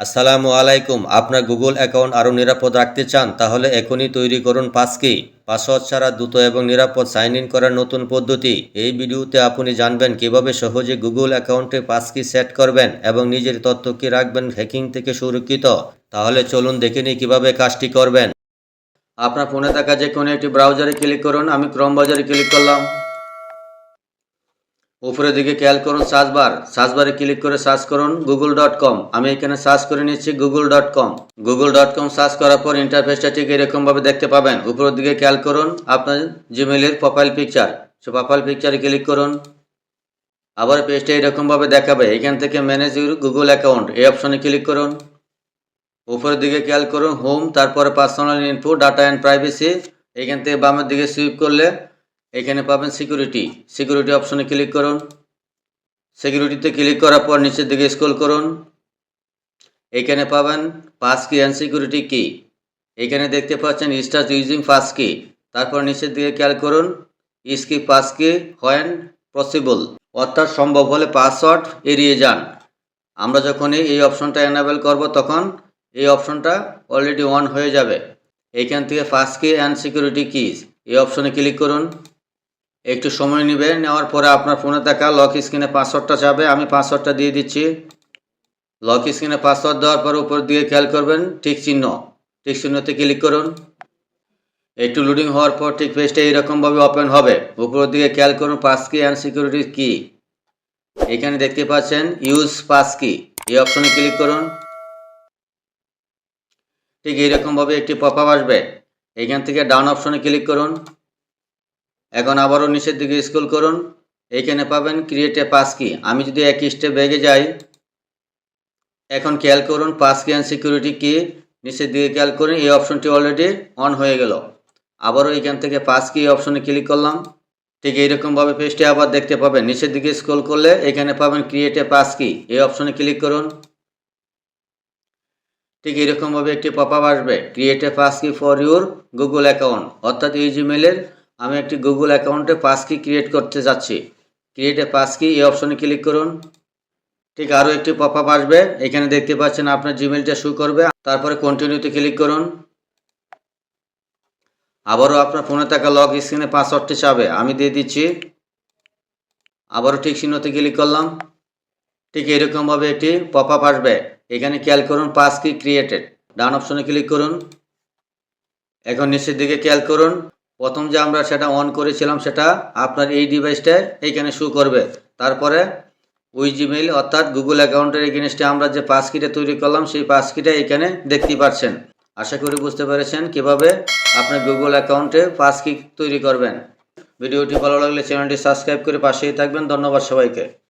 আসসালামু আলাইকুম। আপনার গুগল অ্যাকাউন্ট আরও নিরাপদ রাখতে চান, তাহলে এখনই তৈরি করুন পাসকি। পাসওয়ার্ড ছাড়া দ্রুত এবং নিরাপদ সাইন ইন করার নতুন পদ্ধতি। এই ভিডিওতে আপনি জানবেন কীভাবে সহজে গুগল অ্যাকাউন্টে পাসকি সেট করবেন এবং নিজের তথ্য কি রাখবেন হ্যাকিং থেকে সুরক্ষিত। তাহলে চলুন দেখে নিই কীভাবে কাজটি করবেন। আপনার ফোনে থাকা যে কোনো একটি ব্রাউজারে ক্লিক করুন। আমি ক্রম বাজারে ক্লিক করলাম। উপরের দিকে খেয়াল করুন সার্চ বার সার্চ বারে ক্লিক করে সার্চ করুন গুগল ডট কম। আমি এখানে সার্চ করে নিচ্ছি Google dot com. Google dot com search করার পর ইন্টারফেসটা ঠিক এরকমভাবে দেখতে পাবেন। উপরের দিকে খেয়াল করুন আপনার জিমেলের প্রোফাইল পিকচার সে প্রোফাইল পিকচারে ক্লিক করুন। আবার পেজটা এরকমভাবে দেখাবে। এখান থেকে ম্যানেজ ইউর গুগল অ্যাকাউন্ট এই অপশনে ক্লিক করুন। উপরের দিকে খেয়াল করুন হোম তারপরে personal info data and privacy এখান থেকে বামের দিকে সুইপ করলে এখানে পাবেন সিকিউরিটি সিকিউরিটি অপশনে ক্লিক করুন। সিকিউরিটিতে ক্লিক করার পর নিচের দিকে স্ক্রল করুন। এখানে পাবেন পাস কি অ্যান্ড সিকিউরিটি কি এখানে দেখতে পাচ্ছেন স্টার্ট ইউজিং পাস কি তারপর নিচের দিকে খেয়াল করুন ইসকি পাস কি হোয়েন পসিবল অর্থাৎ সম্ভব হলে পাসওয়ার্ড এড়িয়ে যান। আমরা যখনই এই অপশনটা এনাবেল করব তখন এই অপশনটা অলরেডি অন হয়ে যাবে। এইখান থেকে ফার্স্ট কি অ্যান্ড সিকিউরিটি কিজ এই অপশনে ক্লিক করুন। একটু সময় নেবে নেওয়ার পরে আপনার ফোনে থাকা লক স্ক্রিনে পাসওয়ার্ডটা চাবে আমি পাসওয়ার্ডটা দিয়ে দিচ্ছি। লক স্ক্রিনে পাসওয়ার্ড দেওয়ার পর উপর দিকে খেয়াল করবেন, ঠিক চিহ্ন, ঠিক চিহ্নতে ক্লিক করুন। একটু লোডিং হওয়ার পর ঠিক পেজটা এইরকমভাবে ওপেন হবে। উপরের দিকে খেয়াল করুন পাস কি অ্যান্ড সিকিউরিটি কি এখানে দেখতে পাচ্ছেন ইউজ পাস কি এই অপশনে ক্লিক করুন। ঠিক এইরকমভাবে একটি পপ আপ আসবে। এখান থেকে ডাউন অপশনে ক্লিক করুন। এখন আবারও নিচের দিকে স্ক্রল করুন। এইখানে পাবেন ক্রিয়েট এ পাস কি আমি যদি এক স্টেপ বেগে যাই, এখন খেয়াল করুন পাস কি অ্যান্ড সিকিউরিটি কি নিচের দিকে খেয়াল করুন, এই অপশনটি অলরেডি অন হয়ে গেল। আবারও এখান থেকে পাস কি অপশনে ক্লিক করলাম। ঠিক এইরকমভাবে পেজটি আবার দেখতে পাবেন। নিচের দিকে স্ক্রল করলে এখানে পাবেন ক্রিয়েট এ পাস কি এই অপশনে ক্লিক করুন। ঠিক এরকমভাবে একটি পপ আপ আসবে। Create a passkey for your Google account অর্থাৎ এই জিমেলের আমি একটি গুগল অ্যাকাউন্টে পাস কি ক্রিয়েট করতে যাচ্ছি। ক্রিয়েট এ পাস কি এই অপশনে ক্লিক করুন। ঠিক আরও একটি পপ আপ আসবে। এখানে দেখতে পাচ্ছেন আপনার জিমেলটা শু করবে। তারপরে কন্টিনিউতে ক্লিক করুন। আবারও আপনার ফোনে থাকা লগ স্ক্রিনে পাসওয়ার্ডটি চাবে। আমি দিয়ে দিচ্ছি। আবারও ঠিক চিহ্নতে ক্লিক করলাম। ঠিক এরকমভাবে একটি পপ আপ আসবে। এখানে খেয়াল করুন পাস কি ক্রিয়েটেড ডান অপশনে ক্লিক করুন। এখন নিচের দিকে খেয়াল করুন। প্রথম যে আমরা সেটা অন করেছিলাম, সেটা আপনার এই ডিভাইসটা এইখানে শু করবে। তারপরে ওই জিমেইল অর্থাৎ গুগল অ্যাকাউন্টের এগেনস্টে আমরা যে পাস কিটা তৈরি করলাম, সেই পাস কিটা এখানে দেখতে পাচ্ছেন আশা করি বুঝতে পেরেছেন কীভাবে আপনার গুগল অ্যাকাউন্টে পাস কি তৈরি করবেন। ভিডিওটি ভালো লাগলে চ্যানেলটি সাবস্ক্রাইব করে পাশেই থাকবেন। ধন্যবাদ সবাইকে।